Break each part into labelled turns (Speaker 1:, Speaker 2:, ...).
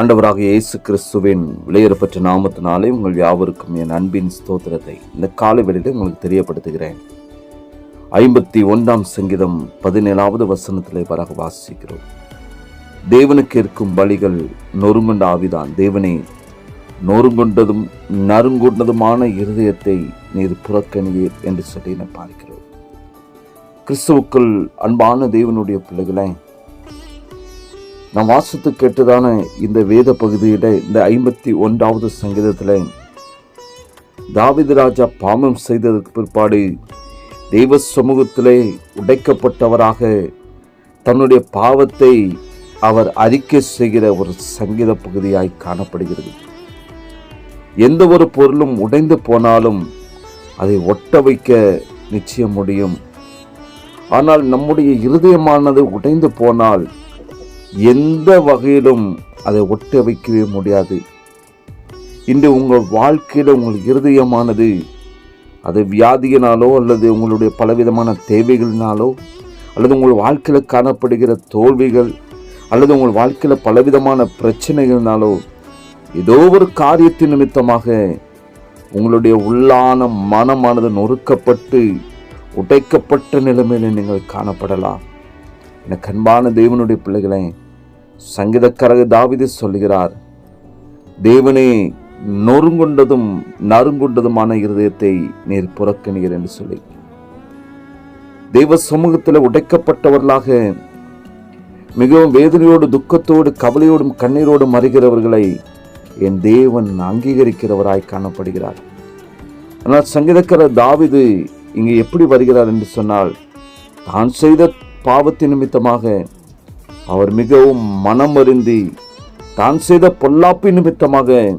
Speaker 1: ஆண்டவராக இயேசு கிறிஸ்துவின் விலையேறப்பட்ட நாமத்தினாலே உங்கள் யாவருக்கும் என் அன்பின் ஸ்தோத்திரத்தை இந்த காலை வேளையிலே உங்களுக்கு தெரியப்படுத்துகிறேன். ஐம்பத்தி ஒன்றாம் சங்கீதம் பதினேழாவது வசனத்தில் வராக வாசிக்கிறோம். தேவனுக்கு இருக்கும் பலிகள் நொறுங்குண்ட ஆவிதான் தேவனே நொறுங்குண்டதும் நறுங்குண்டதுமான இருதயத்தை நீர் புறக்கணியீர் என்று சொல்லி நான் பார்க்கிறோம். கிறிஸ்துவுக்குள் அன்பான தேவனுடைய பிள்ளைகளை நாம் வாசித்து கேட்டதான இந்த வேத பகுதியில் இந்த ஐம்பத்தி ஒன்றாவது சங்கீதத்தில் தாவிது ராஜா பாமம் செய்ததற்கு பிற்பாடு தெய்வ சமூகத்திலே உடைக்கப்பட்டவராக தன்னுடைய பாவத்தை அவர் அறிக்கை செய்கிற ஒரு சங்கீத பகுதியாய் காணப்படுகிறது. எந்த ஒரு பொருளும் உடைந்து போனாலும் அதை ஒட்ட வைக்க நிச்சயம் முடியும். ஆனால் நம்முடைய இருதயமானது உடைந்து போனால் எந்த வகையிலும் அதை ஒட்ட வைக்கவே முடியாது. இன்று உங்கள் வாழ்க்கையில் உங்கள் இருதயமானது அது வியாதியினாலோ அல்லது உங்களுடைய பலவிதமான தேவைகளினாலோ அல்லது உங்கள் வாழ்க்கையில் காணப்படுகிற தோல்விகள் அல்லது உங்கள் வாழ்க்கையில் பலவிதமான பிரச்சனைகள்னாலோ ஏதோ ஒரு காரியத்தின் நிமித்தமாக உங்களுடைய உள்ளான மனமானது நொறுக்கப்பட்டு உடைக்கப்பட்ட நிலைமையில் நீங்கள் காணப்படலாம். எனக்கு அன்பான தெய்வனுடைய பிள்ளைகளை சங்கீதக்காரர் தாவிது சொல்கிறார் தேவனே நொறுங்குண்டதும் நறுங்குண்டதுமான இருதயத்தை நீர் புறக்கணிகர் என்று சொல்லி. தெய்வ சமூகத்தில் உடைக்கப்பட்டவர்களாக மிகவும் வேதனையோடு துக்கத்தோடு கவலையோடும் கண்ணீரோடும் அறிகிறவர்களை என் தேவன் அங்கீகரிக்கிறவராய் காணப்படுகிறார். ஆனால் சங்கீதக்காரர் தாவிது இங்கே எப்படி வருகிறார் என்று சொன்னால் தான் செய்த பாவத்தின் நிமித்தமாக அவர் மிகவும் மனம் அருந்தி தான் செய்த பொல்லாப்பு நிமித்தமாக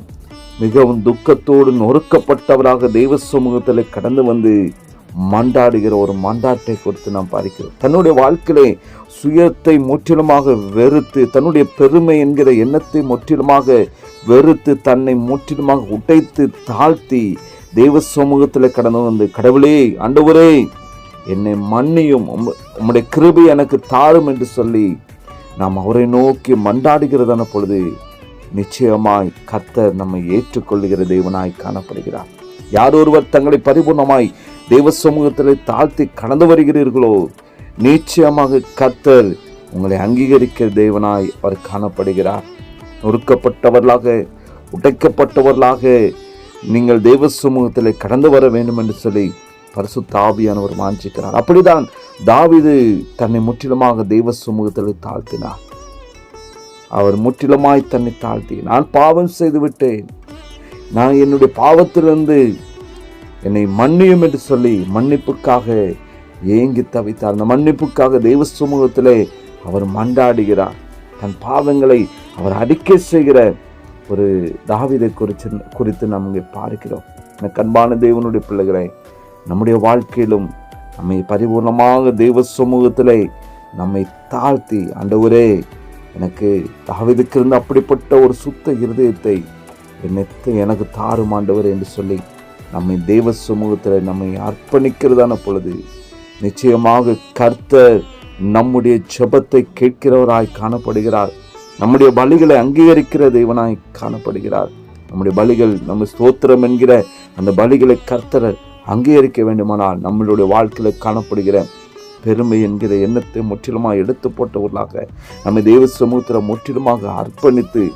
Speaker 1: மிகவும் துக்கத்தோடு நொறுக்கப்பட்டவராக தெய்வ சமூகத்தில் கடந்து வந்து மண்டாடுகிற ஒரு மண்டாட்டை கொடுத்து நாம் பார்க்கிறோம். தன்னுடைய வாழ்க்கையிலே சுயத்தை முற்றிலுமாக வெறுத்து தன்னுடைய பெருமை என்கிற எண்ணத்தை முற்றிலுமாக வெறுத்து தன்னை முற்றிலுமாக உடைத்து தாழ்த்தி தெய்வ சமூகத்தில் கடந்து வந்து கடவுளே ஆண்டவரே என்னை மன்னியும். உம் உம்முடைய கிருபை எனக்கு தாரும் என்று சொல்லி நாம் அவரை நோக்கி மண்டாடுகிறதான பொழுது நிச்சயமாய் கர்த்தர் நம்மை ஏற்றுக்கொள்ளுகிற தேவனாய் காணப்படுகிறார். யார் ஒருவர் தங்களை பரிபூர்ணமாய் தெய்வ சமூகத்தில் தாழ்த்தி கடந்து வருகிறீர்களோ நிச்சயமாக கர்த்தர் உங்களை அங்கீகரிக்கிற தேவனாய் அவர் காணப்படுகிறார். நொறுக்கப்பட்டவர்களாக உடைக்கப்பட்டவர்களாக நீங்கள் தெய்வ சமூகத்தில் கடந்து வர வேண்டும் என்று சொல்லி பரிசு தாவியானவர் வாஞ்சிக்கிறார். அப்படிதான் தாவிது தன்னை முற்றிலுமாக தெய்வ சமூகத்தில் தாழ்த்தினார். அவர் முற்றிலுமாய் தன்னை தாழ்த்தி நான் பாவம் செய்து விட்டேன் நான் என்னுடைய பாவத்திலிருந்து என்னை மன்னியும் என்று சொல்லி மன்னிப்புக்காக ஏங்கி தவித்தார். அந்த மன்னிப்புக்காக தெய்வ சமூகத்திலே அவர் மண்டாடுகிறார் தன் பாவங்களை அவர் அறிக்கை செய்கிற ஒரு தாவிதை குறித்து குறித்து நாம் இங்கே பார்க்கிறோம். எனக்கு அன்பான தேவனுடைய பிள்ளைகளை நம்முடைய வாழ்க்கையிலும் நம்மை பரிபூர்ணமாக தெய்வ சமூகத்தில் நம்மை தாழ்த்தி ஆண்டவரே எனக்கு தாவிதுக்கு இருந்த அப்படிப்பட்ட ஒரு சுத்த இருதயத்தை என்னத்தை எனக்கு தாரும் ஆண்டவர் என்று சொல்லி நம்மை தெய்வ சமூகத்தில் நம்மை அர்ப்பணிக்கிறதான பொழுது நிச்சயமாக கர்த்தர் நம்முடைய ஜபத்தை கேட்கிறவராய் காணப்படுகிறார். நம்முடைய பலிகளை அங்கீகரிக்கிற தெய்வனாய் காணப்படுகிறார். நம்முடைய பலிகள் நம்ம ஸ்தோத்திரம் என்கிற அந்த பலிகளை கர்த்தர் அங்கீகரிக்க வேண்டுமானால் நம்மளுடைய வாழ்க்கையில் காணப்படுகிற பெருமை என்கிற எண்ணத்தை முற்றிலுமாக எடுத்து போட்டவர்களாக நம்மை தெய்வ சமூகத்தில் முற்றிலுமாக அர்ப்பணித்து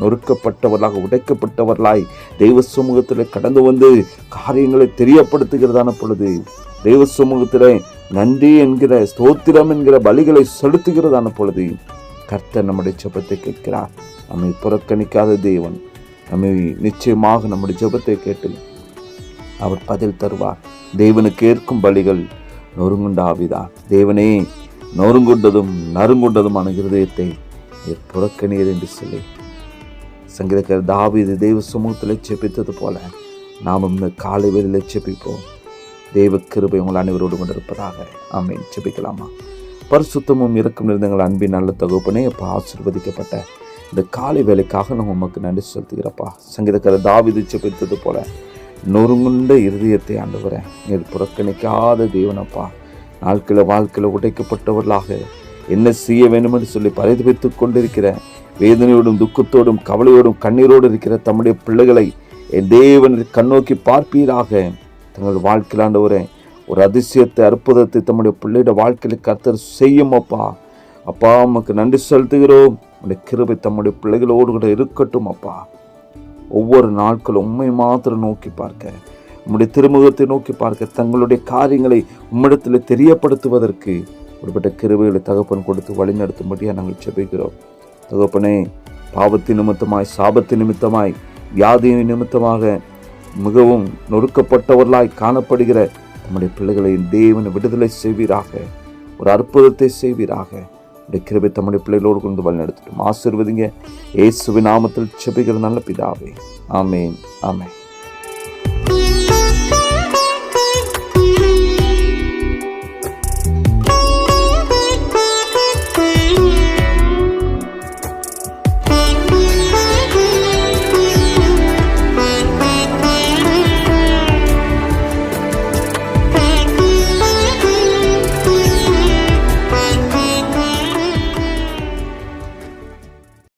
Speaker 1: நொறுக்கப்பட்டவர்களாக உடைக்கப்பட்டவர்களாய் தெய்வ சமூகத்தில் கடந்து வந்து காரியங்களை தெரியப்படுத்துகிறதான பொழுது தெய்வ சமூகத்தில் நன்றி என்கிற ஸ்தோத்திரம் என்கிற பலிகளை செலுத்துகிறதான பொழுது கர்த்தர் நம்முடைய ஜபத்தை கேட்கிறார். நம்மை புறக்கணிக்காத தேவன் நம்மை நிச்சயமாக நம்முடைய ஜெபத்தை கேட்டு அவர் பதில் தருவார். தேவனுக்கு ஏற்கும் பலிகள் நொறுங்குண்ட ஆவிதான் தேவனே நொறுங்குண்டதும் நறுங்குண்டதுமான இருதயத்தை நீர் புறக்கணீர் என்று சொல்லி. சங்கீதக்கார் தாவீது தெய்வ சமூகத்தில் செபித்தது போல நாமும் இந்த காலை வேலையில் செபிப்போம் தெய்வ கிருபை உங்கள் அனைவரோடு கொண்டிருப்பதாக. ஆமீன். செபிக்கலாமா பரிசுத்தமும் இருக்கும் இருந்தங்கள் அன்பின் நல்ல தொகுப்புனே இப்போ ஆசிர்வதிக்கப்பட்ட இந்த காலை வேலைக்காக நான் உமக்கு நன்றி செலுத்துகிறப்பா சங்கீதக்காரர் தாவீது செபித்தது போல நொறுங்குண்ட இருதயத்தை ஆண்டுவரேன் நீர் புறக்கணிக்காத தேவனப்பா. நாட்களில் வாழ்க்கையில் உடைக்கப்பட்டவர்களாக என்ன செய்ய வேண்டும் என்று சொல்லி பரிதவித்து கொண்டிருக்கிற வேதனையோடும் துக்கத்தோடும் கவலையோடும் கண்ணீரோடு இருக்கிற தம்முடைய பிள்ளைகளை என் தேவன் கண்ணோக்கி பார்ப்பீராக. தங்கள் வாழ்க்கையில் ஆண்டவரே ஒரு அதிசயத்தை அற்புதத்தை தம்முடைய பிள்ளையோட வாழ்க்கையில் கர்த்தர் செய்யும் அப்பா அப்பா உமக்கு நன்றி செலுத்துகிறோம். உடைய கிருபை தம்முடைய பிள்ளைகளோடு கூட இருக்கட்டும் அப்பா ஒவ்வொரு நாட்களும் உண்மை மாத்திரம் நோக்கி பார்க்க உம்முடைய திருமுகத்தை நோக்கி பார்க்க தங்களுடைய காரியங்களை உம்மிடத்தில் தெரியப்படுத்துவதற்கு ஒருபட்ட கிருவைகளை தகப்பன் கொடுத்து வழிநடத்தும்படியாக நாங்கள் செபிக்கிறோம் தகப்பனே பாவத்தின் நிமித்தமாய் சாபத்தின் நிமித்தமாய் வியாதியின் நிமித்தமாக மிகவும் நொறுக்கப்பட்டவர்களாய் காணப்படுகிற நம்முடைய பிள்ளைகளை தேவன் விடுதலை செய்வீராக ஒரு அற்புதத்தை செய்வீராக. உடைய கிருபை தம்முடைய பிள்ளைகளோடு கொண்டு வழிநடத்தட்டும் ஆசிர்வதிங்க. ஏசுவின் நாமத்தில் செபிக்கிற நல்ல பிதாவே. ஆமேன். ஆமேன்.